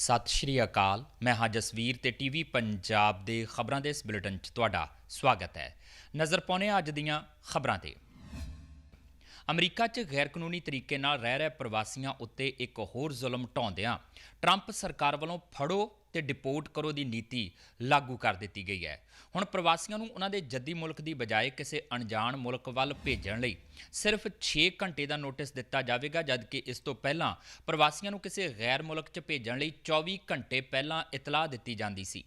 ਸਤਿ ਸ਼੍ਰੀ ਅਕਾਲ। ਮੈਂ ਹਾਂ ਜਸਵੀਰ ਤੇ ਟੀਵੀ ਪੰਜਾਬ ਦੇ ਖਬਰਾਂ ਦੇ ਇਸ ਬੁਲੇਟਿਨ 'ਚ ਤੁਹਾਡਾ ਸਵਾਗਤ ਹੈ। ਨਜ਼ਰ ਪਾਉਂਦੇ ਹਾਂ ਅੱਜ ਦੀਆਂ ਖਬਰਾਂ ਤੇ। ਅਮਰੀਕਾ 'ਚ ਗੈਰ ਕਾਨੂੰਨੀ ਤਰੀਕੇ ਨਾਲ ਰਹਿ ਰਹੇ ਪ੍ਰਵਾਸੀਆਂ ਉੱਤੇ ਇੱਕ ਹੋਰ ਜ਼ੁਲਮ ਢਾਉਂਦਿਆਂ ਟਰੰਪ ਸਰਕਾਰ ਵੱਲੋਂ ਫੜੋ ਤੇ ਡਿਪੋਰਟ ਕਰੋ ਦੀ ਨੀਤੀ ਲਾਗੂ ਕਰ ਦਿੱਤੀ ਗਈ ਹੈ। ਹੁਣ ਪ੍ਰਵਾਸੀਆਂ ਨੂੰ ਉਹਨਾਂ ਦੇ ਜੱਦੀ ਮੁਲਕ ਦੀ ਬਜਾਏ ਕਿਸੇ ਅਣਜਾਣ ਮੁਲਕ ਵੱਲ ਭੇਜਣ ਲਈ ਸਿਰਫ 6 ਘੰਟੇ ਦਾ ਨੋਟਿਸ ਦਿੱਤਾ ਜਾਵੇਗਾ, ਜਦਕਿ ਇਸ ਤੋਂ ਪਹਿਲਾਂ ਪ੍ਰਵਾਸੀਆਂ ਨੂੰ ਕਿਸੇ ਗੈਰ ਮੁਲਕ 'ਚ ਭੇਜਣ ਲਈ 24 ਘੰਟੇ ਪਹਿਲਾਂ ਇਤਲਾਹ ਦਿੱਤੀ ਜਾਂਦੀ ਸੀ।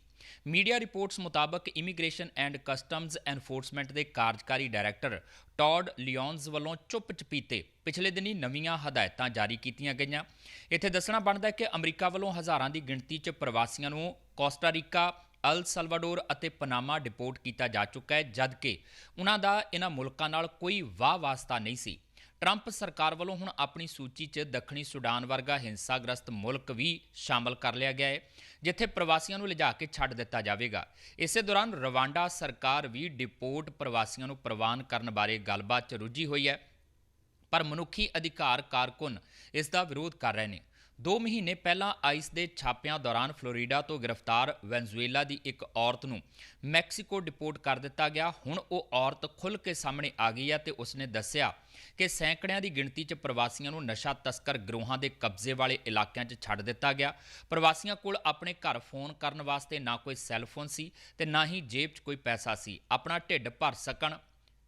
ਮੀਡੀਆ ਰਿਪੋਰਟਸ ਮੁਤਾਬਕ ਇਮੀਗ੍ਰੇਸ਼ਨ ਐਂਡ ਕਸਟਮਜ਼ ਐਨਫੋਰਸਮੈਂਟ ਦੇ ਕਾਰਜਕਾਰੀ ਡਾਇਰੈਕਟਰ ਟੌਡ ਲਿਓਨਜ਼ ਵੱਲੋਂ ਚੁੱਪ ਚਪੀਤੇ ਪਿਛਲੇ ਦਿਨੀ ਨਵੀਆਂ ਹਦਾਇਤਾਂ ਜਾਰੀ ਕੀਤੀਆਂ ਗਈਆਂ। ਇੱਥੇ ਦੱਸਣਾ ਬਣਦਾ ਹੈ ਕਿ ਅਮਰੀਕਾ ਵੱਲੋਂ ਹਜ਼ਾਰਾਂ ਦੀ ਗਿਣਤੀ 'ਚ ਪ੍ਰਵਾਸੀਆਂ ਨੂੰ ਕੋਸਟਾਰੀਕਾ ਅਲ ਸਲਵਾਡੋਰ ਅਤੇ ਪਨਾਮਾ ਡਿਪੋਰਟ ਕੀਤਾ ਜਾ ਚੁੱਕਾ ਹੈ, ਜਦਕਿ ਉਹਨਾਂ ਦਾ ਇਹਨਾਂ ਮੁਲਕਾਂ ਨਾਲ ਕੋਈ ਵਾਹ ਵਾਸਤਾ ਨਹੀਂ ਸੀ। ਟਰੰਪ ਸਰਕਾਰ ਵੱਲੋਂ ਹੁਣ ਆਪਣੀ ਸੂਚੀ 'ਚ ਦੱਖਣੀ ਸੁਡਾਨ ਵਰਗਾ ਹਿੰਸਾਗ੍ਰਸਤ ਮੁਲਕ ਵੀ ਸ਼ਾਮਲ ਕਰ ਲਿਆ ਗਿਆ ਹੈ ਜਿੱਥੇ ਪ੍ਰਵਾਸੀਆਂ ਨੂੰ ਲਿਜਾ ਕੇ ਛੱਡ ਦਿੱਤਾ ਜਾਵੇਗਾ। ਇਸੇ ਦੌਰਾਨ ਰਵਾਂਡਾ ਸਰਕਾਰ ਵੀ ਡਿਪੋਰਟ ਪ੍ਰਵਾਸੀਆਂ ਨੂੰ ਪ੍ਰਵਾਨ ਕਰਨ ਬਾਰੇ ਗੱਲਬਾਤ 'ਚ ਰੁੱਝੀ ਹੋਈ ਹੈ, ਪਰ ਮਨੁੱਖੀ ਅਧਿਕਾਰ ਕਾਰਕੁਨ ਇਸ ਦਾ ਵਿਰੋਧ ਕਰ ਰਹੇ ਨੇ। 2 ਮਹੀਨੇ ਪਹਿਲਾਂ ਆਈਸ ਦੇ ਛਾਪਿਆਂ ਦੌਰਾਨ ਫਲੋਰੀਡਾ ਤੋਂ ਗ੍ਰਿਫਤਾਰ ਵੈਨਜ਼ੂਏਲਾ ਦੀ ਇੱਕ ਔਰਤ ਨੂੰ ਮੈਕਸੀਕੋ ਡਿਪੋਰਟ ਕਰ ਦਿੱਤਾ ਗਿਆ। ਹੁਣ ਉਹ ਔਰਤ ਖੁੱਲ੍ਹ ਕੇ ਸਾਹਮਣੇ ਆ ਗਈ ਹੈ ਤੇ ਉਸਨੇ ਦੱਸਿਆ ਕਿ ਸੈਂਕੜਿਆਂ ਦੀ ਗਿਣਤੀ 'ਚ ਪ੍ਰਵਾਸੀਆਂ ਨੂੰ ਨਸ਼ਾ ਤਸਕਰ ਗਰੋਹਾਂ ਦੇ ਕਬਜ਼ੇ ਵਾਲੇ ਇਲਾਕਿਆਂ 'ਚ ਛੱਡ ਦਿੱਤਾ ਗਿਆ। ਪ੍ਰਵਾਸੀਆਂ ਕੋਲ ਆਪਣੇ ਘਰ ਫੋਨ ਕਰਨ ਵਾਸਤੇ ਨਾ ਕੋਈ ਸੈੱਲ ਫੋਨ ਸੀ ਤੇ ਨਾ ਹੀ ਜੇਬ 'ਚ ਕੋਈ ਪੈਸਾ ਸੀ। ਆਪਣਾ ਢਿੱਡ ਭਰ ਸਕਣ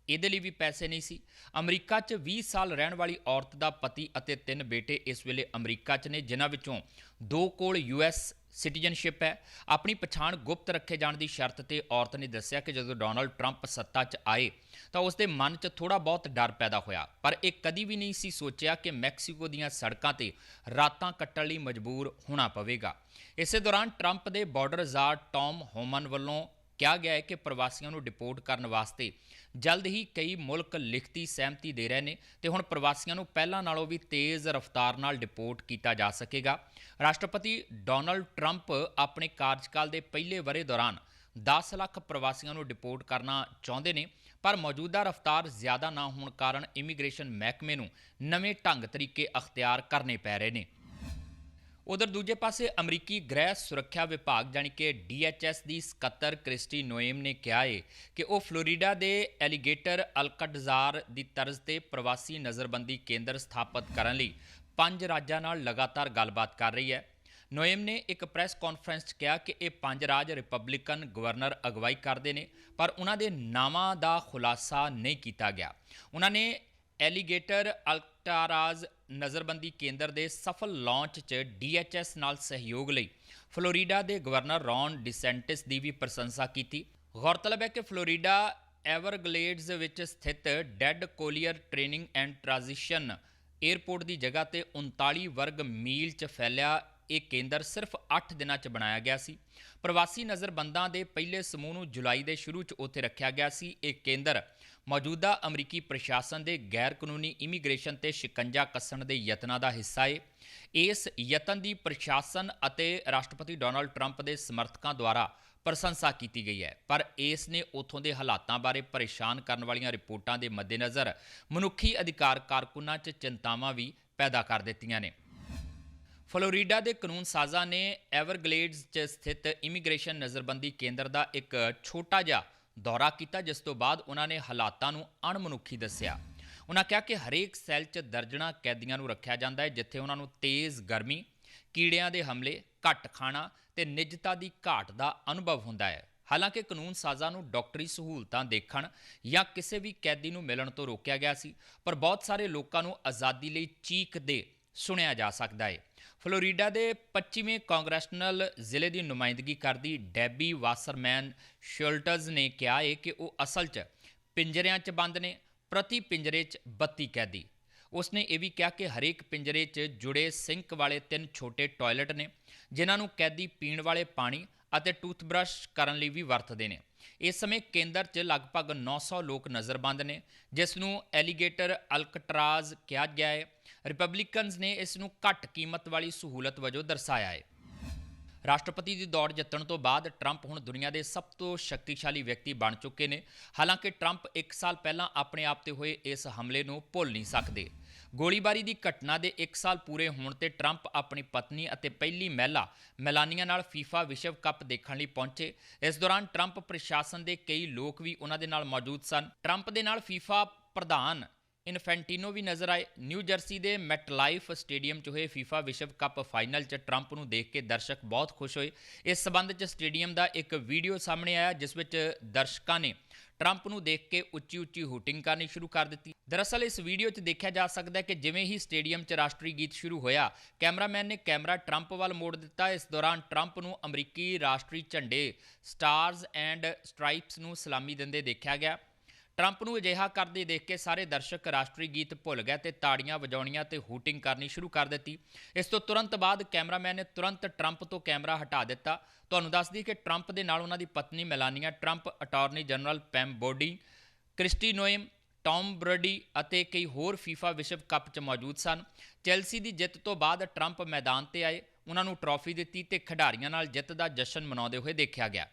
ਇਹਦੇ ਲਈ ਵੀ ਪੈਸੇ ਨਹੀਂ ਸੀ। ਅਮਰੀਕਾ 'ਚ 20 ਸਾਲ ਰਹਿਣ ਵਾਲੀ ਔਰਤ ਦਾ ਪਤੀ ਅਤੇ ਤਿੰਨ ਬੇਟੇ ਇਸ ਵੇਲੇ ਅਮਰੀਕਾ 'ਚ ਨੇ, ਜਿਨ੍ਹਾਂ ਵਿੱਚੋਂ ਦੋ ਕੋਲ ਯੂਐਸ ਸਿਟੀਜ਼ਨਸ਼ਿਪ ਹੈ। ਆਪਣੀ ਪਛਾਣ ਗੁਪਤ ਰੱਖੇ ਜਾਣ ਦੀ ਸ਼ਰਤ ਤੇ ਔਰਤ ਨੇ ਦੱਸਿਆ ਕਿ ਜਦੋਂ ਡੋਨਲਡ ਟਰੰਪ ਸੱਤਾ 'ਚ ਆਏ ਤਾਂ ਉਸ ਦੇ ਮਨ 'ਚ ਥੋੜਾ ਬਹੁਤ ਡਰ ਪੈਦਾ ਹੋਇਆ। ਪਰ ਇਹ ਕਦੀ ਵੀ ਨਹੀਂ ਸੀ ਸੋਚਿਆ ਕਿ ਮੈਕਸੀਕੋ ਦੀਆਂ ਸੜਕਾਂ ਤੇ ਰਾਤਾਂ ਕੱਟਣ ਲਈ ਮਜਬੂਰ ਹੋਣਾ ਪਵੇਗਾ। ਇਸੇ ਦੌਰਾਨ ਟਰੰਪ ਦੇ ਬਾਰਡਰ ਜ਼ਾਰ ਟੌਮ ਹੋਮਨ ਵੱਲੋਂ ਕਿਹਾ ਗਿਆ ਹੈ ਕਿ ਪ੍ਰਵਾਸੀਆਂ ਨੂੰ ਡਿਪੋਰਟ ਕਰਨ ਵਾਸਤੇ ਜਲਦ ਹੀ ਕਈ ਮੁਲਕ ਲਿਖਤੀ ਸਹਿਮਤੀ ਦੇ ਰਹੇ ਨੇ ਤੇ ਹੁਣ ਪ੍ਰਵਾਸੀਆਂ ਨੂੰ ਪਹਿਲਾਂ ਨਾਲੋਂ ਵੀ ਤੇਜ਼ ਰਫ਼ਤਾਰ ਨਾਲ ਡਿਪੋਰਟ ਕੀਤਾ ਜਾ ਸਕੇਗਾ। ਰਾਸ਼ਟਰਪਤੀ ਡੋਨਲਡ ਟਰੰਪ ਆਪਣੇ ਕਾਰਜਕਾਲ ਦੇ ਪਹਿਲੇ ਵਰੇ ਦੌਰਾਨ 10 ਲੱਖ ਪ੍ਰਵਾਸੀਆਂ ਨੂੰ ਡਿਪੋਰਟ ਕਰਨਾ ਚਾਹੁੰਦੇ ਨੇ, ਪਰ ਮੌਜੂਦਾ ਰਫ਼ਤਾਰ ਜ਼ਿਆਦਾ ਨਾ ਹੋਣ ਕਾਰਨ ਇਮੀਗ੍ਰੇਸ਼ਨ ਮਹਿਕਮੇ ਨੂੰ ਨਵੇਂ ਢੰਗ ਤਰੀਕੇ ਅਖਤਿਆਰ ਕਰਨੇ ਪੈ ਰਹੇ ਨੇ। ਉਧਰ ਦੂਜੇ ਪਾਸੇ ਅਮਰੀਕੀ ਗ੍ਰਹਿ ਸੁਰੱਖਿਆ ਵਿਭਾਗ ਜਾਨੀ ਕਿ DHS ਦੀ ਸਕੱਤਰ ਕ੍ਰਿਸਟੀ ਨੋਏਮ ਨੇ ਕਿਹਾ ਹੈ ਕਿ ਉਹ ਫਲੋਰੀਡਾ ਦੇ ਐਲੀਗੇਟਰ ਅਲਕਟਜ਼ਾਰ ਦੀ ਤਰਜ਼ ਤੇ ਪ੍ਰਵਾਸੀ ਨਜ਼ਰਬੰਦੀ ਕੇਂਦਰ ਸਥਾਪਿਤ ਕਰਨ ਲਈ ਪੰਜ ਰਾਜਾਂ ਨਾਲ ਲਗਾਤਾਰ ਗੱਲਬਾਤ ਕਰ ਰਹੀ ਹੈ। ਨੋਏਮ ਨੇ ਇੱਕ ਪ੍ਰੈਸ ਕਾਨਫਰੰਸ 'ਚ ਕਿਹਾ ਕਿ ਇਹ ਪੰਜ ਰਾਜ ਰਿਪਬਲਿਕਨ ਗਵਰਨਰ ਅਗਵਾਈ ਕਰਦੇ ਨੇ, ਪਰ ਉਹਨਾਂ ਦੇ ਨਾਵਾਂ ਦਾ ਖੁਲਾਸਾ ਨਹੀਂ ਕੀਤਾ ਗਿਆ। ਉਹਨਾਂ ਨੇ ਐਲੀਗੇਟਰ ਅਲਕਟਾਰਾਜ਼ ਨਜ਼ਰਬੰਦੀ ਕੇਂਦਰ ਦੇ ਸਫਲ ਲਾਂਚ 'ਚ DHS ਨਾਲ ਸਹਿਯੋਗ ਲਈ ਫਲੋਰੀਡਾ ਦੇ ਗਵਰਨਰ ਰੌਨ ਡਿਸੈਂਟਿਸ ਦੀ ਵੀ ਪ੍ਰਸ਼ੰਸਾ ਕੀਤੀ। ਗੌਰਤਲਬ ਹੈ ਕਿ ਫਲੋਰੀਡਾ ਐਵਰਗਲੇਡਸ ਵਿੱਚ ਸਥਿਤ Dade Collier training and transition airport ਦੀ ਜਗ੍ਹਾ ਤੇ 39 ਵਰਗ ਮੀਲ 'ਚ ਫੈਲਿਆ ਇਹ ਕੇਂਦਰ ਸਿਰਫ 8 ਦਿਨਾਂ 'ਚ ਬਣਾਇਆ ਗਿਆ ਸੀ। ਪ੍ਰਵਾਸੀ ਨਜ਼ਰਬੰਦਾਂ ਦੇ ਪਹਿਲੇ ਸਮੂਹ ਨੂੰ ਜੁਲਾਈ ਦੇ ਸ਼ੁਰੂ 'ਚ ਉੱਥੇ ਰੱਖਿਆ ਗਿਆ ਸੀ। ਇਹ ਕੇਂਦਰ ਮੌਜੂਦਾ ਅਮਰੀਕੀ ਪ੍ਰਸ਼ਾਸਨ ਦੇ ਗੈਰ ਕਾਨੂੰਨੀ ਇਮੀਗ੍ਰੇਸ਼ਨ ਤੇ ਸ਼ਿਕੰਜਾ ਕੱਸਣ ਦੇ ਯਤਨਾਂ ਦਾ ਹਿੱਸਾ ਹੈ ਇਸ ਯਤਨ ਦੀ ਪ੍ਰਸ਼ਾਸਨ ਅਤੇ ਰਾਸ਼ਟਰਪਤੀ ਡੋਨਾਲਡ ਟਰੰਪ ਦੇ ਸਮਰਥਕਾਂ ਦੁਆਰਾ ਪ੍ਰਸ਼ੰਸਾ ਕੀਤੀ ਗਈ ਹੈ। ਪਰ ਇਸ ਨੇ ਉਥੋਂ ਦੇ ਹਾਲਾਤਾਂ ਬਾਰੇ ਪਰੇਸ਼ਾਨ ਕਰਨ ਵਾਲੀਆਂ ਰਿਪੋਰਟਾਂ ਦੇ ਮੱਦੇਨਜ਼ਰ ਮਨੁੱਖੀ ਅਧਿਕਾਰ ਕਾਰਕੁਨਾਂ 'ਚ ਚਿੰਤਾਵਾਂ ਵੀ ਪੈਦਾ ਕਰ ਦਿੱਤੀਆਂ ਨੇ। ਫਲੋਰੀਡਾ ਦੇ ਕਾਨੂੰਨ ਸਾਜ਼ਾਂ ਨੇ ਐਵਰਗਲੇਡਸ 'ਚ ਸਥਿਤ ਇਮੀਗ੍ਰੇਸ਼ਨ ਨਜ਼ਰਬੰਦੀ ਕੇਂਦਰ ਦਾ ਇੱਕ ਛੋਟਾ ਜਿਹਾ ਦੌਰਾ ਕੀਤਾ, ਜਿਸ ਤੋਂ ਬਾਅਦ ਉਹਨਾਂ ਨੇ ਹਾਲਾਤਾਂ ਨੂੰ ਅਣਮਨੁੱਖੀ ਦੱਸਿਆ। ਉਹਨਾਂ ਕਿਹਾ ਕਿ ਹਰੇਕ ਸੈੱਲ 'ਚ ਦਰਜਣਾ ਕੈਦੀਆਂ ਨੂੰ ਰੱਖਿਆ ਜਾਂਦਾ ਹੈ, ਜਿੱਥੇ ਉਹਨਾਂ ਨੂੰ ਤੇਜ਼ ਗਰਮੀ, ਕੀੜਿਆਂ ਦੇ ਹਮਲੇ, ਘੱਟ ਖਾਣਾ ਤੇ ਨਿੱਜਤਾ ਦੀ ਘਾਟ ਦਾ ਅਨੁਭਵ ਹੁੰਦਾ ਹੈ। ਹਾਲਾਂਕਿ ਕਾਨੂੰਨ ਸਾਜ਼ਾਂ ਨੂੰ ਡਾਕਟਰੀ ਸਹੂਲਤਾਂ ਦੇਖਣ ਜਾਂ ਕਿਸੇ ਵੀ ਕੈਦੀ ਨੂੰ ਮਿਲਣ ਤੋਂ ਰੋਕਿਆ ਗਿਆ ਸੀ, ਪਰ ਬਹੁਤ ਸਾਰੇ ਲੋਕਾਂ ਨੂੰ ਆਜ਼ਾਦੀ ਲਈ ਚੀਕ ਦੇ ਸੁਣਿਆ ਜਾ ਸਕਦਾ ਹੈ। ਫਲੋਰੀਡਾ ਦੇ 25ਵੇਂ ਕਾਂਗਰੈਸ਼ਨਲ ਜ਼ਿਲ੍ਹੇ ਦੀ ਨੁਮਾਇੰਦਗੀ ਕਰਦੀ ਡੈਬੀ ਵਾਸਰਮੈਨ ਸ਼ੁਲਟਜ਼ ਨੇ ਕਿਹਾ ਹੈ ਕਿ ਉਹ ਅਸਲ 'ਚ ਪਿੰਜਰਿਆਂ 'ਚ ਬੰਦ ਨੇ, ਪ੍ਰਤੀ ਪਿੰਜਰੇ 'ਚ 32 ਕੈਦੀ। ਉਸਨੇ ਇਹ ਵੀ ਕਿਹਾ ਕਿ ਹਰੇਕ ਪਿੰਜਰੇ 'ਚ ਜੁੜੇ ਸਿੰਕ ਵਾਲੇ ਤਿੰਨ ਛੋਟੇ ਟਾਇਲਟ ਨੇ, ਜਿਨ੍ਹਾਂ ਨੂੰ ਕੈਦੀ ਪੀਣ ਵਾਲੇ ਪਾਣੀ ਅਤੇ ਟੂਥਬ੍ਰਸ਼ ਕਰਨ ਲਈ ਵੀ ਵਰਤਦੇ ਨੇ। ਇਸ ਸਮੇਂ ਕੇਂਦਰ 'ਚ ਲਗਭਗ 900 ਲੋਕ ਨਜ਼ਰਬੰਦ ਨੇ, ਜਿਸ ਨੂੰ ਐਲੀਗੇਟਰ ਅਲਕਟਰਾਜ਼ ਕਿਹਾ ਗਿਆ ਹੈ ਰਿਪਬਲਿਕਨਸ ਨੇ ਇਸ ਨੂੰ ਘੱਟ ਕੀਮਤ ਵਾਲੀ ਸਹੂਲਤ ਵਜੋਂ ਦਰਸਾਇਆ ਹੈ। ਰਾਸ਼ਟਰਪਤੀ ਦੀ ਦੌੜ ਜਿੱਤਣ ਤੋਂ ਬਾਅਦ ਟਰੰਪ ਹੁਣ ਦੁਨੀਆ ਦੇ ਸਭ ਤੋਂ ਸ਼ਕਤੀਸ਼ਾਲੀ ਵਿਅਕਤੀ ਬਣ ਚੁੱਕੇ ਨੇ। ਹਾਲਾਂਕਿ ਟਰੰਪ 1 ਸਾਲ ਪਹਿਲਾਂ ਆਪਣੇ ਆਪ ਤੇ ਹੋਏ ਇਸ ਹਮਲੇ ਨੂੰ ਭੁੱਲ ਨਹੀਂ ਸਕਦੇ। ਗੋਲੀਬਾਰੀ ਦੀ ਘਟਨਾ ਦੇ 1 ਸਾਲ ਪੂਰੇ ਹੋਣ ਤੇ ਟਰੰਪ ਆਪਣੀ ਪਤਨੀ ਅਤੇ ਪਹਿਲੀ ਮਹਿਲਾ ਮੈਲਾਨੀਆ ਨਾਲ ਫੀਫਾ ਵਿਸ਼ਵ ਕੱਪ ਦੇਖਣ ਲਈ ਪਹੁੰਚੇ। ਇਸ ਦੌਰਾਨ ਟਰੰਪ ਪ੍ਰਸ਼ਾਸਨ ਦੇ ਕਈ ਲੋਕ ਵੀ ਉਹਨਾਂ ਦੇ ਨਾਲ ਮੌਜੂਦ ਸਨ। ਟਰੰਪ ਦੇ ਨਾਲ ਫੀਫਾ ਪ੍ਰਧਾਨ ਇਨਫੈਂਟੀਨੋ ਵੀ ਨਜ਼ਰ ਆਏ। ਨਿਊ ਜਰਸੀ ਦੇ ਮੈਟਲਾਈਫ ਸਟੇਡੀਅਮ 'ਚ ਹੋਏ ਫੀਫਾ ਵਿਸ਼ਵ ਕੱਪ ਫਾਈਨਲ 'ਚ ਟਰੰਪ ਨੂੰ ਦੇਖ ਕੇ ਦਰਸ਼ਕ ਬਹੁਤ ਖੁਸ਼ ਹੋਏ। ਇਸ ਸਬੰਧ 'ਚ ਸਟੇਡੀਅਮ ਦਾ ਇੱਕ ਵੀਡੀਓ ਸਾਹਮਣੇ ਆਇਆ, ਜਿਸ ਵਿੱਚ ਦਰਸ਼ਕਾਂ ਨੇ ਟਰੰਪ ਨੂੰ ਦੇਖ ਕੇ ਉੱਚੀ ਉੱਚੀ ਹੂਟਿੰਗ ਕਰਨੀ ਸ਼ੁਰੂ ਕਰ ਦਿੱਤੀ। ਦਰਅਸਲ, ਇਸ ਵੀਡੀਓ 'ਚ ਦੇਖਿਆ ਜਾ ਸਕਦਾ ਹੈ ਕਿ ਜਿਵੇਂ ਹੀ ਸਟੇਡੀਅਮ 'ਚ ਰਾਸ਼ਟਰੀ ਗੀਤ ਸ਼ੁਰੂ ਹੋਇਆ, ਕੈਮਰਾਮੈਨ ਨੇ ਕੈਮਰਾ ਟਰੰਪ ਵੱਲ ਮੋੜ ਦਿੱਤਾ। ਇਸ ਦੌਰਾਨ ਟਰੰਪ ਨੂੰ ਅਮਰੀਕੀ ਰਾਸ਼ਟਰੀ ਝੰਡੇ ਸਟਾਰਸ ਐਂਡ ਸਟ੍ਰਾਈਪਸ ਨੂੰ ਸਲਾਮੀ ਦਿੰਦੇ ਦੇਖਿਆ ਗਿਆ। ਟਰੰਪ ਨੂੰ ਅਜਿਹਾ ਕਰਦੇ ਦੇਖ ਕੇ ਸਾਰੇ ਦਰਸ਼ਕ ਰਾਸ਼ਟਰੀ ਗੀਤ ਭੁੱਲ ਗਏ ਤੇ ਤਾੜੀਆਂ ਵਜਾਉਣੀਆਂ ਤੇ ਹੂਟਿੰਗ ਕਰਨੀ ਸ਼ੁਰੂ ਕਰ ਦਿੱਤੀ। ਇਸ ਤੋਂ ਤੁਰੰਤ ਬਾਅਦ ਕੈਮਰਾਮੈਨ ਨੇ ਤੁਰੰਤ ਟਰੰਪ ਤੋਂ ਕੈਮਰਾ ਹਟਾ ਦਿੱਤਾ। ਤੁਹਾਨੂੰ ਦੱਸ ਦਈਏ ਕਿ ਟਰੰਪ ਦੇ ਨਾਲ ਉਹਨਾਂ ਦੀ ਪਤਨੀ Melania, Trump attorney general Pam Bondi, Kristi Noem, Tom birdie ਅਤੇ ਕਈ ਹੋਰ ਫੀਫਾ ਵਿਸ਼ਵ ਕੱਪ 'ਚ ਮੌਜੂਦ ਸਨ। ਚੈਲਸੀ ਦੀ ਜਿੱਤ ਤੋਂ ਬਾਅਦ ਟਰੰਪ ਮੈਦਾਨ ਤੇ ਆਏ। ਉਹਨਾਂ ਨੂੰ ਟਰਾਫੀ ਦਿੱਤੀ ਤੇ ਖਿਡਾਰੀਆਂ ਨਾਲ ਜਿੱਤ ਦਾ ਜਸ਼ਨ ਮਨਾਉਂਦੇ ਹੋਏ ਦੇਖਿਆ ਗਿਆ।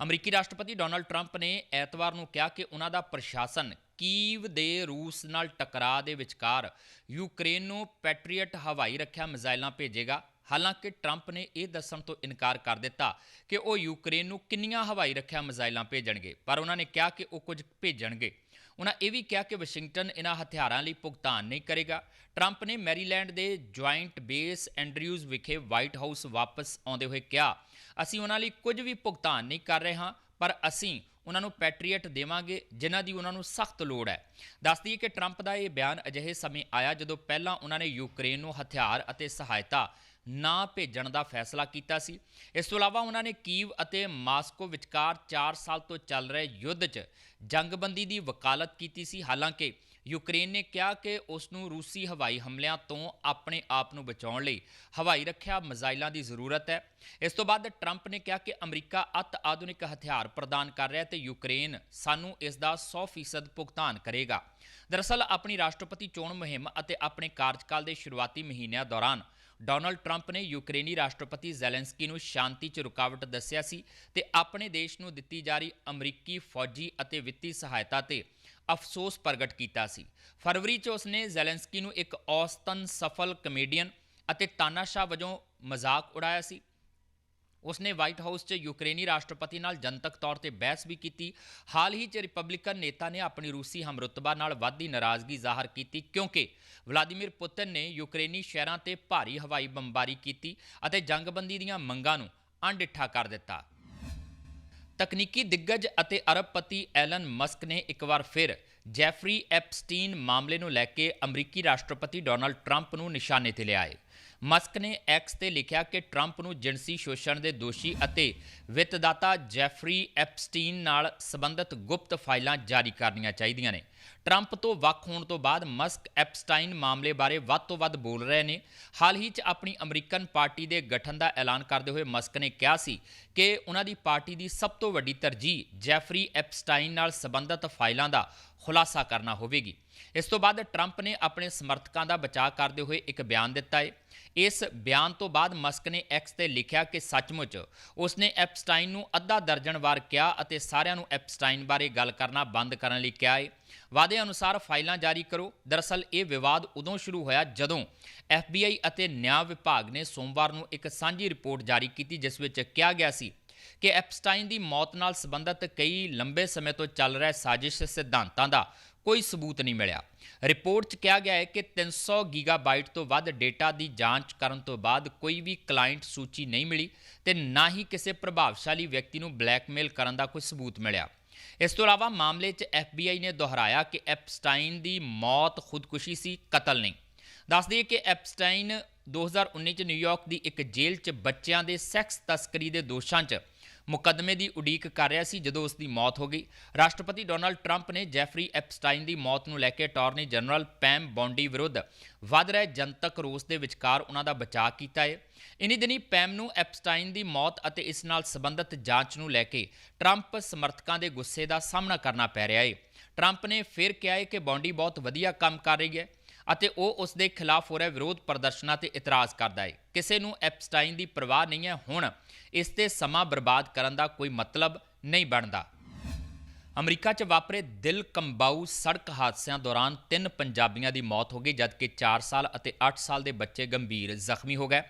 ਅਮਰੀਕੀ ਰਾਸ਼ਟਰਪਤੀ ਡੋਨਲਡ ਟਰੰਪ ਨੇ ਐਤਵਾਰ ਨੂੰ ਕਿਹਾ ਕਿ ਉਹਨਾਂ ਦਾ ਪ੍ਰਸ਼ਾਸਨ ਕੀਵ ਦੇ ਰੂਸ ਨਾਲ ਟਕਰਾਅ ਦੇ ਵਿਚਕਾਰ ਯੂਕਰੇਨ ਨੂੰ ਪੈਟਰੀਅਟ ਹਵਾਈ ਰੱਖਿਆ ਮਿਜ਼ਾਈਲਾਂ ਭੇਜੇਗਾ। ਹਾਲਾਂਕਿ ਟਰੰਪ ਨੇ ਇਹ ਦੱਸਣ ਤੋਂ ਇਨਕਾਰ ਕਰ ਦਿੱਤਾ ਕਿ ਉਹ ਯੂਕਰੇਨ ਨੂੰ ਕਿੰਨੀਆਂ ਹਵਾਈ ਰੱਖਿਆ ਮਿਜ਼ਾਈਲਾਂ ਭੇਜਣਗੇ, ਪਰ ਉਹਨਾਂ ਨੇ ਕਿਹਾ ਕਿ ਉਹ ਕੁਝ ਭੇਜਣਗੇ। ਉਹਨਾਂ ਇਹ ਵੀ ਕਿਹਾ ਕਿ ਵਾਸ਼ਿੰਗਟਨ ਇਹਨਾਂ ਹਥਿਆਰਾਂ ਲਈ ਭੁਗਤਾਨ ਨਹੀਂ ਕਰੇਗਾ। ਟਰੰਪ ਨੇ ਮੈਰੀਲੈਂਡ ਦੇ ਜੁਆਇੰਟ ਬੇਸ ਐਂਡਰਿਊਜ਼ ਵਿਖੇ ਵਾਈਟ ਹਾਊਸ ਵਾਪਸ ਆਉਂਦੇ ਹੋਏ ਕਿਹਾ ਅਸੀਂ ਉਹਨਾਂ ਲਈ ਕੁਝ ਵੀ ਭੁਗਤਾਨ ਨਹੀਂ ਕਰ ਰਹੇ ਹਾਂ, ਪਰ ਅਸੀਂ ਉਹਨਾਂ ਨੂੰ ਪੈਟਰੀਅਟ ਦੇਵਾਂਗੇ, ਜਿਨ੍ਹਾਂ ਦੀ ਉਹਨਾਂ ਨੂੰ ਸਖਤ ਲੋੜ ਹੈ। ਦੱਸਦੀ ਹੈ ਕਿ ਟਰੰਪ ਦਾ ਇਹ ਬਿਆਨ ਅਜਿਹੇ ਸਮੇਂ ਆਇਆ ਜਦੋਂ ਪਹਿਲਾਂ ਉਹਨਾਂ ਨੇ ਯੂਕਰੇਨ ਨੂੰ ਹਥਿਆਰ ਅਤੇ ਸਹਾਇਤਾ ਨਾ ਭੇਜਣ ਦਾ ਫੈਸਲਾ ਕੀਤਾ ਸੀ। ਇਸ ਤੋਂ ਇਲਾਵਾ ਉਹਨਾਂ ਨੇ ਕੀਵ ਅਤੇ ਮਾਸਕੋ ਵਿਚਕਾਰ 4 ਸਾਲ ਤੋਂ ਚੱਲ ਰਹੇ ਯੁੱਧ 'ਚ ਜੰਗਬੰਦੀ ਦੀ ਵਕਾਲਤ ਕੀਤੀ ਸੀ। ਹਾਲਾਂਕਿ ਯੂਕਰੇਨ ਨੇ ਕਿਹਾ ਕਿ ਉਸ ਨੂੰ ਰੂਸੀ ਹਵਾਈ ਹਮਲਿਆਂ ਤੋਂ ਆਪਣੇ ਆਪ ਨੂੰ ਬਚਾਉਣ ਲਈ ਹਵਾਈ ਰੱਖਿਆ ਮਿਜ਼ਾਈਲਾਂ ਦੀ ਜ਼ਰੂਰਤ ਹੈ। ਇਸ ਤੋਂ ਬਾਅਦ ਟਰੰਪ ਨੇ ਕਿਹਾ ਕਿ ਅਮਰੀਕਾ ਅਤ ਆਧੁਨਿਕ ਹਥਿਆਰ ਪ੍ਰਦਾਨ ਕਰ ਰਿਹਾ ਹੈ ਤੇ ਯੂਕਰੇਨ ਸਾਨੂੰ ਇਸ ਦਾ 100% ਭੁਗਤਾਨ ਕਰੇਗਾ। ਦਰਅਸਲ ਆਪਣੀ ਰਾਸ਼ਟਰਪਤੀ ਚੋਣ ਮੁਹਿੰਮ ਅਤੇ ਆਪਣੇ ਕਾਰਜਕਾਲ ਦੇ ਸ਼ੁਰੂਆਤੀ ਮਹੀਨਿਆਂ ਦੌਰਾਨ ਡੋਨਲਡ ਟਰੰਪ ਨੇ ਯੂਕਰੇਨੀ ਰਾਸ਼ਟਰਪਤੀ ਜ਼ੈਲੈਂਸਕੀ ਨੂੰ ਸ਼ਾਂਤੀ 'ਚ ਰੁਕਾਵਟ ਦੱਸਿਆ ਸੀ ਤੇ ਆਪਣੇ ਦੇਸ਼ ਨੂੰ ਦਿੱਤੀ ਜਾ ਰਹੀ ਅਮਰੀਕੀ ਫੌਜੀ ਅਤੇ ਵਿੱਤੀ ਸਹਾਇਤਾ ਤੇ ਅਫਸੋਸ ਪ੍ਰਗਟ ਕੀਤਾ ਸੀ। ਫਰਵਰੀ 'ਚ ਉਸਨੇ ਜ਼ੈਲੈਂਸਕੀ ਨੂੰ ਇੱਕ ਔਸਤਨ ਸਫਲ ਕਮੇਡੀਅਨ ਅਤੇ ਤਾਨਾਸ਼ਾਹ ਵਜੋਂ ਮਜ਼ਾਕ ਉਡਾਇਆ ਸੀ। ਉਸਨੇ ਵਾਈਟ ਹਾਊਸ 'ਚ ਯੂਕਰੇਨੀ ਰਾਸ਼ਟਰਪਤੀ ਨਾਲ ਜਨਤਕ ਤੌਰ ਤੇ ਬਹਿਸ ਵੀ ਕੀਤੀ। ਹਾਲ ਹੀ 'ਚ ਰਿਪਬਲਿਕਨ ਨੇਤਾ ਨੇ ਆਪਣੀ ਰੂਸੀ ਹਮਰੁਤਬਾ ਨਾਲ ਵੱਧਦੀ ਨਾਰਾਜ਼ਗੀ ਜ਼ਾਹਰ ਕੀਤੀ ਕਿਉਂਕਿ ਵਲਾਦੀਮੀਰ ਪੁਤਿਨ ਨੇ ਯੂਕਰੇਨੀ ਸ਼ਹਿਰਾਂ ਤੇ ਭਾਰੀ ਹਵਾਈ ਬੰਬਾਰੀ ਕੀਤੀ ਅਤੇ ਜੰਗਬੰਦੀ ਦੀਆਂ ਮੰਗਾਂ ਨੂੰ ਅਣਡਿੱਠਾ ਕਰ ਦਿੱਤਾ। ਤਕਨੀਕੀ ਦਿੱਗਜ ਅਤੇ ਅਰਬਪਤੀ ਐਲਨ ਮਸਕ ਨੇ ਇੱਕ ਵਾਰ ਫਿਰ ਜੈਫਰੀ ਐਪਸਟੀਨ ਮਾਮਲੇ ਨੂੰ ਲੈ ਕੇ ਅਮਰੀਕੀ ਰਾਸ਼ਟਰਪਤੀ ਡੋਨਲਡ ਟਰੰਪ ਨੂੰ ਨਿਸ਼ਾਨੇ ਤੇ ਲਿਆ ਲਿਆਏ। ਮਸਕ ਨੇ ਐਕਸ ਤੇ ਲਿਖਿਆ ਕਿ ਟਰੰਪ ਨੂੰ ਜਿਣਸੀ ਸ਼ੋਸ਼ਣ ਦੇ ਦੋਸ਼ੀ ਅਤੇ ਵਿੱਤਦਾਤਾ ਜੈਫਰੀ ਐਪਸਟੀਨ ਨਾਲ ਸੰਬੰਧਿਤ ਗੁਪਤ ਫਾਈਲਾਂ ਜਾਰੀ ਕਰਨੀਆਂ ਚਾਹੀਦੀਆਂ ਨੇ। ਟਰੰਪ ਤੋਂ ਵੱਖ ਹੋਣ ਤੋਂ ਬਾਅਦ ਮਸਕ ਐਪਸਟਾਈਨ ਮਾਮਲੇ ਬਾਰੇ ਵੱਧ ਤੋਂ ਵੱਧ ਬੋਲ ਰਹੇ ਨੇ। ਹਾਲ ਹੀ 'ਚ ਆਪਣੀ ਅਮਰੀਕਨ ਪਾਰਟੀ ਦੇ ਗਠਨ ਦਾ ਐਲਾਨ ਕਰਦੇ ਹੋਏ ਮਸਕ ਨੇ ਕਿਹਾ ਸੀ ਕਿ ਉਹਨਾਂ ਦੀ ਪਾਰਟੀ ਦੀ ਸਭ ਤੋਂ ਵੱਡੀ ਤਰਜੀਹ ਜੈਫਰੀ ਐਪਸਟਾਈਨ ਨਾਲ ਸੰਬੰਧਿਤ ਫਾਈਲਾਂ ਦਾ ਖੁਲਾਸਾ ਕਰਨਾ ਹੋਵੇਗੀ। ਇਸ ਤੋਂ ਬਾਅਦ ਟਰੰਪ ਨੇ ਆਪਣੇ ਸਮਰਥਕਾਂ ਦਾ ਬਚਾਅ ਕਰਦੇ ਹੋਏ ਇੱਕ ਬਿਆਨ ਦਿੱਤਾ ਹੈ। ਇਸ ਬਿਆਨ ਤੋਂ ਬਾਅਦ ਮਸਕ ਨੇ ਐਕਸ ਤੇ ਲਿਖਿਆ ਕਿ ਸੱਚਮੁੱਚ ਉਸਨੇ ਐਪਸਟਾਈਨ ਨੂੰ ਅੱਧਾ ਦਰਜਨ ਵਾਰ ਕਿਹਾ ਅਤੇ ਸਾਰਿਆਂ ਨੂੰ ਐਪਸਟਾਈਨ ਬਾਰੇ ਗੱਲ ਕਰਨਾ ਬੰਦ ਕਰਨ ਲਈ ਕਿਹਾ ਹੈ। ਵਾਅਦੇ ਅਨੁਸਾਰ ਫਾਈਲਾਂ ਜਾਰੀ ਕਰੋ। ਦਰਅਸਲ ਇਹ ਵਿਵਾਦ ਉਦੋਂ ਸ਼ੁਰੂ ਹੋਇਆ ਜਦੋਂ FBI ਅਤੇ ਨਿਆਂ ਵਿਭਾਗ ਨੇ ਸੋਮਵਾਰ ਨੂੰ ਇੱਕ ਸਾਂਝੀ ਰਿਪੋਰਟ ਜਾਰੀ ਕੀਤੀ ਜਿਸ ਵਿੱਚ ਕਿਹਾ ਗਿਆ ਸੀ ਕਿ ਐਪਸਟਾਈਨ ਦੀ ਮੌਤ ਨਾਲ ਸੰਬੰਧਿਤ ਕਈ ਲੰਬੇ ਸਮੇਂ ਤੋਂ ਚੱਲ ਰਹੇ ਸਾਜ਼ਿਸ਼ ਸਿਧਾਂਤਾਂ ਦਾ ਕੋਈ ਸਬੂਤ ਨਹੀਂ ਮਿਲਿਆ। ਰਿਪੋਰਟ 'ਚ ਕਿਹਾ ਗਿਆ ਹੈ ਕਿ 300 ਗੀਗਾਬਾਈਟ ਤੋਂ ਵੱਧ ਡੇਟਾ ਦੀ ਜਾਂਚ ਕਰਨ ਤੋਂ ਬਾਅਦ ਕੋਈ ਵੀ ਕਲਾਇੰਟ ਸੂਚੀ ਨਹੀਂ ਮਿਲੀ ਤੇ ਨਾ ਹੀ ਕਿਸੇ ਪ੍ਰਭਾਵਸ਼ਾਲੀ ਵਿਅਕਤੀ ਨੂੰ ਬਲੈਕਮੇਲ ਕਰਨ ਦਾ ਕੋਈ ਸਬੂਤ ਮਿਲਿਆ। ਇਸ ਤੋਂ ਇਲਾਵਾ ਮਾਮਲੇ 'ਚ FBI ਨੇ ਦੁਹਰਾਇਆ ਕਿ ਐਪਸਟਾਈਨ ਦੀ ਮੌਤ ਖੁਦਕੁਸ਼ੀ ਸੀ, ਕਤਲ ਨਹੀਂ। ਦੱਸ ਦਈਏ ਕਿ ਐਪਸਟਾਈਨ 2019 ਚ ਨਿਊਯਾਰਕ ਦੀ ਇੱਕ ਜੇਲ੍ਹ 'ਚ ਬੱਚਿਆਂ ਦੇ ਸੈਕਸ ਤਸਕਰੀ ਦੇ ਦੋਸ਼ਾਂ 'ਚ ਮੁਕੱਦਮੇ ਦੀ ਉਡੀਕ ਕਰ ਰਿਹਾ ਸੀ ਜਦੋਂ ਉਸ ਦੀ ਮੌਤ ਹੋ ਗਈ। ਰਾਸ਼ਟਰਪਤੀ ਡੋਨਾਲਡ ਟਰੰਪ ਨੇ ਜੈਫਰੀ ਐਪਸਟਾਈਨ ਦੀ ਮੌਤ ਨੂੰ ਲੈ ਕੇ ਅਟਾਰਨੀ ਜਨਰਲ ਪੈਮ ਬੌਂਡੀ ਵਿਰੁੱਧ ਵੱਧ ਰਹੇ ਜਨਤਕ ਰੋਸ ਦੇ ਵਿਚਕਾਰ ਉਹਨਾਂ ਦਾ ਬਚਾਅ ਕੀਤਾ ਹੈ। ਇਨੀ ਦਿਨੀ ਪੈਮ ਨੂੰ ਐਪਸਟਾਈਨ ਦੀ ਮੌਤ ਅਤੇ ਇਸ ਨਾਲ ਸੰਬੰਧਿਤ ਜਾਂਚ ਨੂੰ ਲੈ ਕੇ ਟਰੰਪ ਸਮਰਥਕਾਂ ਦੇ ਗੁੱਸੇ ਦਾ ਸਾਹਮਣਾ ਕਰਨਾ ਪੈ ਰਿਹਾ ਹੈ। ਟਰੰਪ ਨੇ ਫਿਰ ਕਿਹਾ ਹੈ ਕਿ ਬੌਂਡੀ ਬਹੁਤ ਵਧੀਆ ਕੰਮ ਕਰ ਰਹੀ ਹੈ। ਅਤੇ ਉਹ ਉਸ ਦੇ ਖਿਲਾਫ ਹੋ ਰਹੇ ਵਿਰੋਧ ਪ੍ਰਦਰਸ਼ਨਾਂ ਤੇ ਇਤਰਾਜ਼ ਕਰਦਾ ਹੈ ਕਿਸੇ ਨੂੰ ਐਪਸਟਾਈਨ ਦੀ ਪਰਵਾਹ ਨਹੀਂ ਹੈ ਹੁਣ। ਇਸ ਤੇ ਸਮਾਂ ਬਰਬਾਦ ਕਰਨ ਦਾ ਕੋਈ ਮਤਲਬ ਨਹੀਂ ਬਣਦਾ। ਅਮਰੀਕਾ 'ਚ ਵਾਪਰੇ ਦਿਲ ਕੰਬਾਊ ਸੜਕ ਹਾਦਸਿਆਂ ਦੌਰਾਨ ਤਿੰਨ ਪੰਜਾਬੀਆਂ ਦੀ ਮੌਤ ਹੋ ਗਈ, ਜਦਕਿ 4 ਸਾਲ ਅਤੇ 8 ਸਾਲ ਦੇ ਬੱਚੇ ਗੰਭੀਰ ਜ਼ਖਮੀ ਹੋ ਗਏ।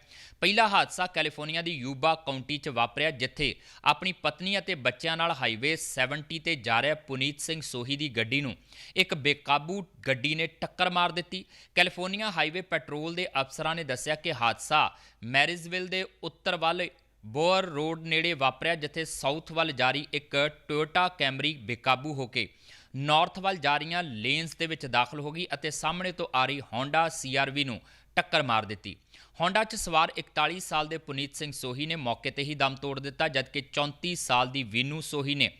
ਪਹਿਲਾ ਹਾਦਸਾ ਕੈਲੀਫੋਰਨੀਆ ਦੀ ਯੂਬਾ ਕਾਉਂਟੀ 'ਚ ਵਾਪਰਿਆ, ਜਿੱਥੇ ਆਪਣੀ ਪਤਨੀ ਅਤੇ ਬੱਚਿਆਂ ਨਾਲ ਹਾਈਵੇ 70 ਤੇ ਜਾ ਰਿਹਾ ਪੁਨੀਤ ਸਿੰਘ ਸੋਹੀ ਦੀ ਗੱਡੀ ਨੂੰ ਇੱਕ ਬੇਕਾਬੂ ਗੱਡੀ ਨੇ ਟੱਕਰ ਮਾਰ ਦਿੱਤੀ। ਕੈਲੀਫੋਰਨੀਆ ਹਾਈਵੇ ਪੈਟਰੋਲ ਦੇ ਅਫਸਰਾਂ ਨੇ ਦੱਸਿਆ ਕਿ ਹਾਦਸਾ ਮੈਰਿਜਵਿਲ ਦੇ ਉੱਤਰ ਵੱਲ ਬੋਅਰ ਰੋਡ ਨੇੜੇ ਵਾਪਰਿਆ, ਜਿੱਥੇ ਸਾਊਥ ਵੱਲ ਜਾਰੀ ਇੱਕ ਟੋਯੋਟਾ ਕੈਮਰੀ ਬੇਕਾਬੂ ਹੋ ਕੇ ਨਾਰਥ ਵੱਲ ਜਾ ਰਹੀਆਂ ਲੇਨਸ ਦੇ ਵਿੱਚ ਦਾਖਲ ਹੋ ਗਈ ਅਤੇ ਸਾਹਮਣੇ ਤੋਂ ਆ ਰਹੀ ਹੋਂਡਾ ਸੀਆਰਵੀ ਨੂੰ ਟੱਕਰ ਮਾਰ ਦਿੱਤੀ। ਹੋਂਡਾ 'ਚ ਸਵਾਰ 41 ਸਾਲ ਦੇ ਪੁਨੀਤ ਸਿੰਘ ਸੋਹੀ ਨੇ ਮੌਕੇ ਤੇ ਹੀ ਦਮ ਤੋੜ ਦਿੱਤਾ, ਜਦਕਿ 34 ਸਾਲ ਦੀ ਵੀਨੂ ਸੋਹੀ ਨੇ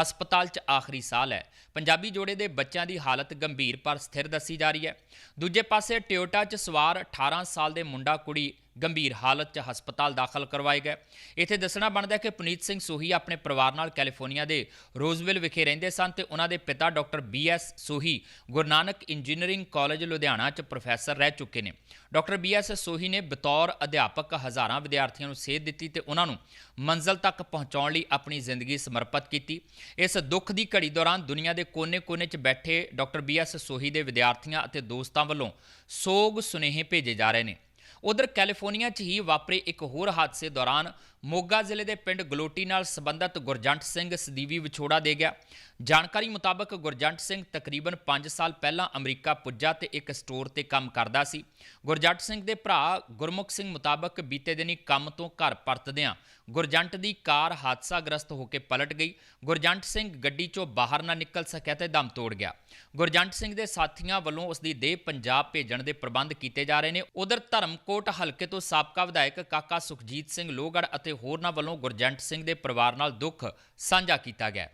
ਹਸਪਤਾਲ 'ਚ ਆਖਰੀ ਸਾਹ ਹੈ। ਪੰਜਾਬੀ ਜੋੜੇ ਦੇ ਬੱਚਿਆਂ ਦੀ ਹਾਲਤ ਗੰਭੀਰ ਪਰ ਸਥਿਰ ਦੱਸੀ ਜਾ ਰਹੀ ਹੈ। ਦੂਜੇ ਪਾਸੇ ਟਿਓਟਾ 'ਚ ਸਵਾਰ 18 ਸਾਲ ਦੇ ਮੁੰਡਾ ਕੁੜੀ ਗੰਭੀਰ ਹਾਲਤ 'ਚ ਹਸਪਤਾਲ ਦਾਖਲ ਕਰਵਾਏ ਗਏ। ਇੱਥੇ ਦੱਸਣਾ ਬਣਦਾ ਹੈ ਕਿ ਪੁਨੀਤ ਸਿੰਘ ਸੋਹੀ ਆਪਣੇ ਪਰਿਵਾਰ ਨਾਲ ਕੈਲੀਫੋਰਨੀਆ ਦੇ ਰੋਜ਼ਵਿਲ ਵਿਖੇ ਰਹਿੰਦੇ ਸਨ ਤੇ ਉਹਨਾਂ ਦੇ ਪਿਤਾ doctor B S Sohi Guru Nanak engineering college Ludhiana 'ਚ ਪ੍ਰੋਫੈਸਰ ਰਹਿ ਚੁੱਕੇ ਨੇ। ਡਾਕਟਰ ਬੀ ਐਸ ਸੋਹੀ ਨੇ ਬਤੌਰ ਅਧਿਆਪਕ ਹਜ਼ਾਰਾਂ ਵਿਦਿਆਰਥੀਆਂ ਨੂੰ ਸੇਧ ਦਿੱਤੀ ਤੇ ਉਹਨਾਂ ਨੂੰ ਮੰਜ਼ਲ ਤੱਕ ਪਹੁੰਚਾਉਣ ਲਈ ਆਪਣੀ ਜ਼ਿੰਦਗੀ ਸਮਰਪਿਤ ਕੀਤੀ। ਇਸ ਦੁੱਖ ਦੀ ਘੜੀ ਦੌਰਾਨ ਦੁਨੀਆ ਦੇ ਕੋਨੇ-ਕੋਨੇ 'ਚ ਬੈਠੇ ਡਾਕਟਰ ਬੀ ਐਸ ਸੋਹੀ ਦੇ ਵਿਦਿਆਰਥੀਆਂ ਅਤੇ ਦੋਸਤਾਂ ਵੱਲੋਂ ਸੋਗ ਸੁਨੇਹੇ ਭੇਜੇ ਜਾ ਰਹੇ ਨੇ। ਉਧਰ ਕੈਲੀਫੋਰਨੀਆ 'ਚ ਹੀ ਵਾਪਰੇ ਇੱਕ ਹੋਰ ਹਾਦਸੇ ਦੌਰਾਨ ਮੋਗਾ ਜ਼ਿਲ੍ਹੇ ਦੇ ਪਿੰਡ ਗਲੋਟੀ ਨਾਲ ਸੰਬੰਧਤ ਗੁਰਜੰਟ ਸਿੰਘ ਸਦੀਵੀ ਵਿਛੋੜਾ ਦੇ ਗਿਆ। ਜਾਣਕਾਰੀ ਮੁਤਾਬਕ ਗੁਰਜੰਟ ਸਿੰਘ ਤਕਰੀਬਨ 5 ਸਾਲ ਪਹਿਲਾਂ ਅਮਰੀਕਾ ਪੁੱਜਾ ਤੇ ਇੱਕ ਸਟੋਰ ਤੇ ਕੰਮ ਕਰਦਾ ਸੀ। ਗੁਰਜੰਟ ਸਿੰਘ ਦੇ ਭਰਾ ਗੁਰਮੁਖ ਸਿੰਘ ਮੁਤਾਬਕ ਬੀਤੇ ਦਿਨੀ ਕੰਮ ਤੋਂ ਘਰ ਪਰਤਦਿਆਂ ਗੁਰਜੰਟ ਦੀ ਕਾਰ ਹਾਦਸਾਗ੍ਰਸਤ ਹੋ ਕੇ ਪਲਟ ਗਈ। ਗੁਰਜੰਟ ਸਿੰਘ ਗੱਡੀ 'ਚੋਂ ਬਾਹਰ ਨਾ ਨਿਕਲ ਸਕਿਆ ਤੇ ਦਮ ਤੋੜ ਗਿਆ। ਗੁਰਜੰਟ ਸਿੰਘ ਦੇ ਸਾਥੀਆਂ ਵੱਲੋਂ ਉਸ ਦੀ ਦੇਹ ਪੰਜਾਬ ਭੇਜਣ ਦੇ ਪ੍ਰਬੰਧ ਕੀਤੇ ਜਾ ਰਹੇ ਨੇ। ਉਧਰ ਧਰਮਕੋਟ ਹਲਕੇ ਤੋਂ ਸਾਬਕਾ ਵਿਧਾਇਕ ਕਾਕਾ ਸੁਖਜੀਤ ਸਿੰਘ ਲੋਹਗੜ੍ਹ ਅਤੇ ਹੋਰਨਾਂ ਵੱਲੋਂ ਗੁਰਜੰਟ ਸਿੰਘ ਦੇ ਪਰਿਵਾਰ ਨਾਲ ਦੁੱਖ ਸਾਂਝਾ ਕੀਤਾ ਗਿਆ।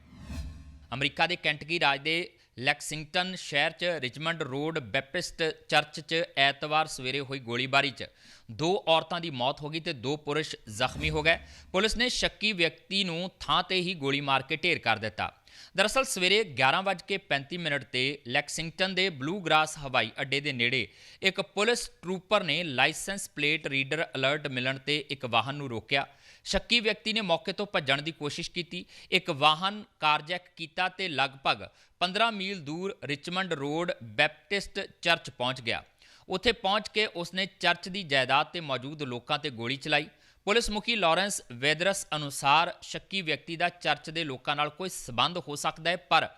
ਅਮਰੀਕਾ ਦੇ ਕੈਂਟਕੀ ਰਾਜ ਦੇ ਲੈਕਸਿੰਗਟਨ ਸ਼ਹਿਰ 'ਚ ਰਿਚਮੰਡ ਰੋਡ ਬੈਪਟਿਸਟ ਚਰਚ 'ਚ ਐਤਵਾਰ ਸਵੇਰੇ ਹੋਈ ਗੋਲੀਬਾਰੀ 'ਚ ਦੋ ਔਰਤਾਂ ਦੀ ਮੌਤ ਹੋ ਗਈ ਤੇ ਦੋ ਪੁਰਸ਼ ਜ਼ਖਮੀ ਹੋ ਗਏ। ਪੁਲਿਸ ਨੇ ਸ਼ੱਕੀ ਵਿਅਕਤੀ ਨੂੰ ਥਾਂ ਤੇ ਹੀ ਗੋਲੀ ਮਾਰ ਕੇ ਢੇਰ ਕਰ ਦਿੱਤਾ। ਦਰਅਸਲ ਸਵੇਰੇ 11:35 ਮਿੰਟ ਤੇ ਲੈਕਸਿੰਗਟਨ ਦੇ ਬਲੂ ਗ੍ਰਾਸ ਹਵਾਈ ਅੱਡੇ ਦੇ ਨੇੜੇ ਇੱਕ ਪੁਲਿਸ ਟਰੂਪਰ ਨੇ ਲਾਇਸੈਂਸ ਪਲੇਟ ਰੀਡਰ ਅਲਰਟ ਮਿਲਣ ਤੇ ਇੱਕ ਵਾਹਨ ਨੂੰ ਰੋਕਿਆ। ਸ਼ੱਕੀ ਵਿਅਕਤੀ ਨੇ ਮੌਕੇ ਤੋਂ ਭੱਜਣ ਦੀ ਕੋਸ਼ਿਸ਼ ਕੀਤੀ। ਇੱਕ ਵਾਹਨ ਕਾਰਜੈਕ ਕੀਤਾ ਤੇ ਲਗਭਗ 15 ਮੀਲ ਦੂਰ ਰਿਚਮੰਡ ਰੋਡ ਬੈਪਟਿਸਟ ਚਰਚ ਪਹੁੰਚ ਗਿਆ। ਉੱਥੇ ਪਹੁੰਚ ਕੇ ਉਸਨੇ ਚਰਚ ਦੀ ਜਾਇਦਾਦ ਤੇ ਮੌਜੂਦ ਲੋਕਾਂ ਤੇ ਗੋਲੀ ਚਲਾਈ। ਪੁਲਿਸ ਮੁਖੀ ਲਾਰੈਂਸ ਵੈਦਰਸ ਅਨੁਸਾਰ ਸ਼ੱਕੀ ਵਿਅਕਤੀ ਦਾ ਚਰਚ ਦੇ ਲੋਕਾਂ ਨਾਲ ਕੋਈ ਸਬੰਧ ਹੋ ਸਕਦਾ ਹੈ, ਪਰ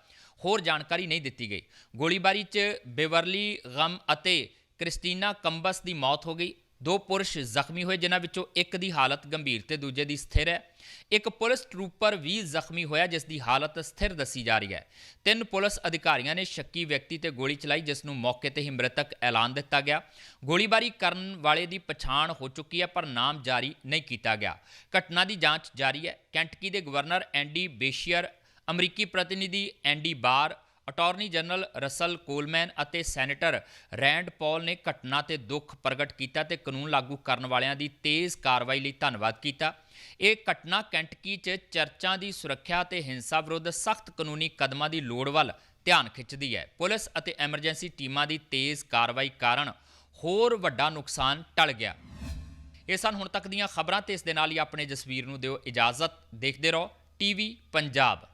ਹੋਰ ਜਾਣਕਾਰੀ ਨਹੀਂ ਦਿੱਤੀ ਗਈ। ਗੋਲੀਬਾਰੀ 'ਚ ਬੇਵਰਲੀ ਗਮ ਅਤੇ ਕ੍ਰਿਸਟੀਨਾ ਕੰਬਸ ਦੀ ਮੌਤ ਹੋ ਗਈ। ਦੋ ਪੁਰਸ਼ ਜ਼ਖਮੀ ਹੋਏ, ਜਿਨ੍ਹਾਂ ਵਿੱਚੋਂ ਇੱਕ ਦੀ ਹਾਲਤ ਗੰਭੀਰ ਤੇ ਦੂਜੇ ਦੀ ਸਥਿਰ ਹੈ। ਇੱਕ ਪੁਲਿਸ ਟਰੂਪਰ ਵੀ ਜ਼ਖਮੀ ਹੋਇਆ, ਜਿਸ ਦੀ ਹਾਲਤ ਸਥਿਰ ਦੱਸੀ ਜਾ ਰਹੀ ਹੈ। ਤਿੰਨ ਪੁਲਿਸ ਅਧਿਕਾਰੀਆਂ ਨੇ ਸ਼ੱਕੀ ਵਿਅਕਤੀ ਤੇ ਗੋਲੀ ਚਲਾਈ, ਜਿਸ ਨੂੰ ਮੌਕੇ ਤੇ ਹੀ ਮ੍ਰਿਤਕ ਐਲਾਨ ਦਿੱਤਾ ਗਿਆ। ਗੋਲੀਬਾਰੀ ਕਰਨ ਵਾਲੇ ਦੀ ਪਛਾਣ ਹੋ ਚੁੱਕੀ ਹੈ, ਪਰ ਨਾਮ ਜਾਰੀ ਨਹੀਂ ਕੀਤਾ ਗਿਆ। ਘਟਨਾ ਦੀ ਜਾਂਚ ਜਾਰੀ ਹੈ। ਕੈਂਟਕੀ ਦੇ ਗਵਰਨਰ ਐਂਡੀ ਬੇਸ਼ੀਅਰ, ਅਮਰੀਕੀ ਪ੍ਰਤੀਨਿਧੀ Andy Barr attorney general Russell Coleman ਅਤੇ ਸੈਨੇਟਰ ਰੈਂਡ ਪੌਲ ਨੇ ਘਟਨਾ ਤੇ ਦੁੱਖ ਪ੍ਰਗਟ ਕੀਤਾ ਤੇ ਕਾਨੂੰਨ ਲਾਗੂ ਕਰਨ ਵਾਲਿਆਂ ਦੀ ਤੇਜ਼ ਕਾਰਵਾਈ ਲਈ ਧੰਨਵਾਦ ਕੀਤਾ। ਇਹ ਘਟਨਾ ਕੈਂਟਕੀ 'ਚ ਚਰਚਾਂ ਦੀ ਸੁਰੱਖਿਆ ਤੇ ਹਿੰਸਾ ਵਿਰੁੱਧ ਸਖਤ ਕਾਨੂੰਨੀ ਕਦਮਾਂ ਦੀ ਲੋੜ ਵੱਲ ਧਿਆਨ ਖਿੱਚਦੀ ਹੈ। ਪੁਲਿਸ ਅਤੇ ਐਮਰਜੈਂਸੀ ਟੀਮਾਂ ਦੀ ਤੇਜ਼ ਕਾਰਵਾਈ ਕਾਰਨ ਹੋਰ ਵੱਡਾ ਨੁਕਸਾਨ ਟਲ ਗਿਆ। ਇਹ ਸਨ ਹੁਣ ਤੱਕ ਦੀਆਂ ਖਬਰਾਂ ਤੇ ਇਸ ਦੇ ਨਾਲ ਹੀ ਆਪਣੇ ਜਸਵੀਰ ਨੂੰ ਦਿਓ ਇਜਾਜ਼ਤ। ਦੇਖਦੇ ਰਹੋ, ਟੀਵੀ ਪੰਜਾਬ।